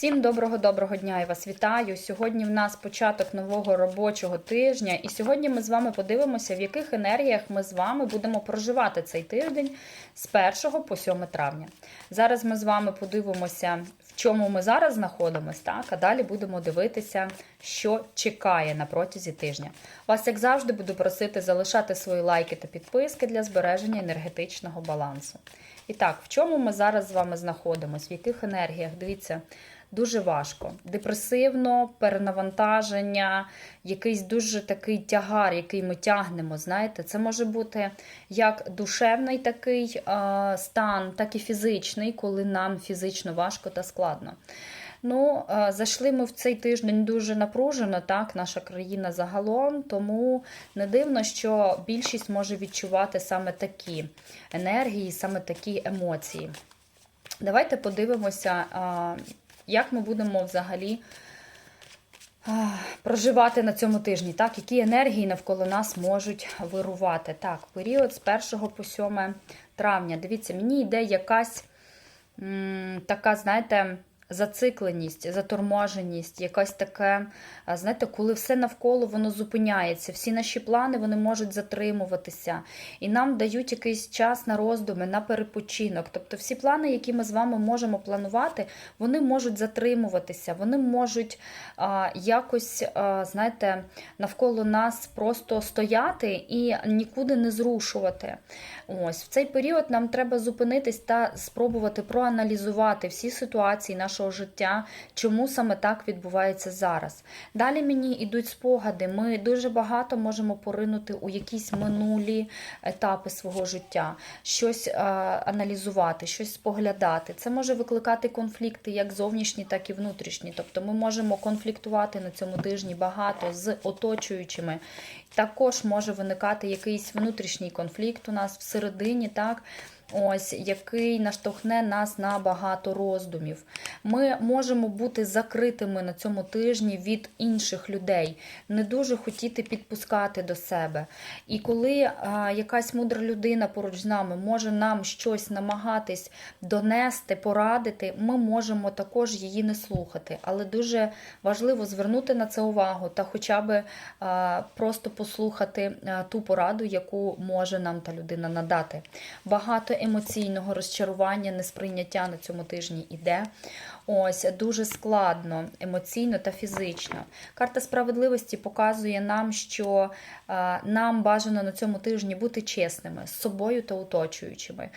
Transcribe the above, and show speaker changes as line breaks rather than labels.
Всім доброго-доброго дня і вас вітаю. Сьогодні в нас початок нового робочого тижня, і сьогодні ми з вами подивимося, в яких енергіях ми з вами будемо проживати цей тиждень з 1 по 7 травня. Зараз ми з вами подивимося, в чому ми зараз знаходимося, так, а далі будемо дивитися, що чекає на протязі тижня. Вас, як завжди, буду просити залишати свої лайки та підписки для збереження енергетичного балансу. І так, в чому ми зараз з вами знаходимося? В яких енергіях? Дивіться, дуже важко. Депресивно, перенавантаження, якийсь дуже такий тягар, який ми тягнемо. Знаєте, це може бути як душевний такий стан, так і фізичний, коли нам фізично важко та складно. Ну, зайшли ми в цей тиждень дуже напружено, так, наша країна загалом, тому не дивно, що більшість може відчувати саме такі енергії, саме такі емоції. Давайте подивимося, як ми будемо взагалі проживати на цьому тижні, так, які енергії навколо нас можуть вирувати. Так, період з 1 по 7 травня. Дивіться, мені йде якась м, така, знаєте, зацикленість, заторможеність, якась таке, знаєте, коли все навколо воно зупиняється, всі наші плани вони можуть затримуватися, і нам дають якийсь час на роздуми, на перепочинок. Тобто всі плани, які ми з вами можемо планувати, вони можуть затримуватися, вони можуть а, якось, а, знаєте, навколо нас просто стояти і нікуди не зрушувати. Ось в цей період нам треба зупинитись та спробувати проаналізувати всі ситуації нашого життя, чому саме так відбувається зараз. Далі мені йдуть спогади. Ми дуже багато можемо поринути у якісь минулі етапи свого життя, щось е, аналізувати, щось споглядати. Це може викликати конфлікти, як зовнішні, так і внутрішні. Тобто ми можемо конфліктувати на цьому тижні багато з оточуючими. Також може виникати якийсь внутрішній конфлікт у нас всередині, так? Ось який наштовхне нас на багато роздумів. Ми можемо бути закритими на цьому тижні від інших людей, не дуже хотіти підпускати до себе. І коли а, якась мудра людина поруч з нами може нам щось намагатись донести, порадити, ми можемо також її не слухати. Але дуже важливо звернути на це увагу та хоча б а, просто послухати а, ту пораду, яку може нам та людина надати. Багато емоційного розчарування, несприйняття на цьому тижні іде. Ось дуже складно емоційно та фізично. Карта справедливості показує нам, що е, нам бажано на цьому тижні бути чесними з собою та оточуючими.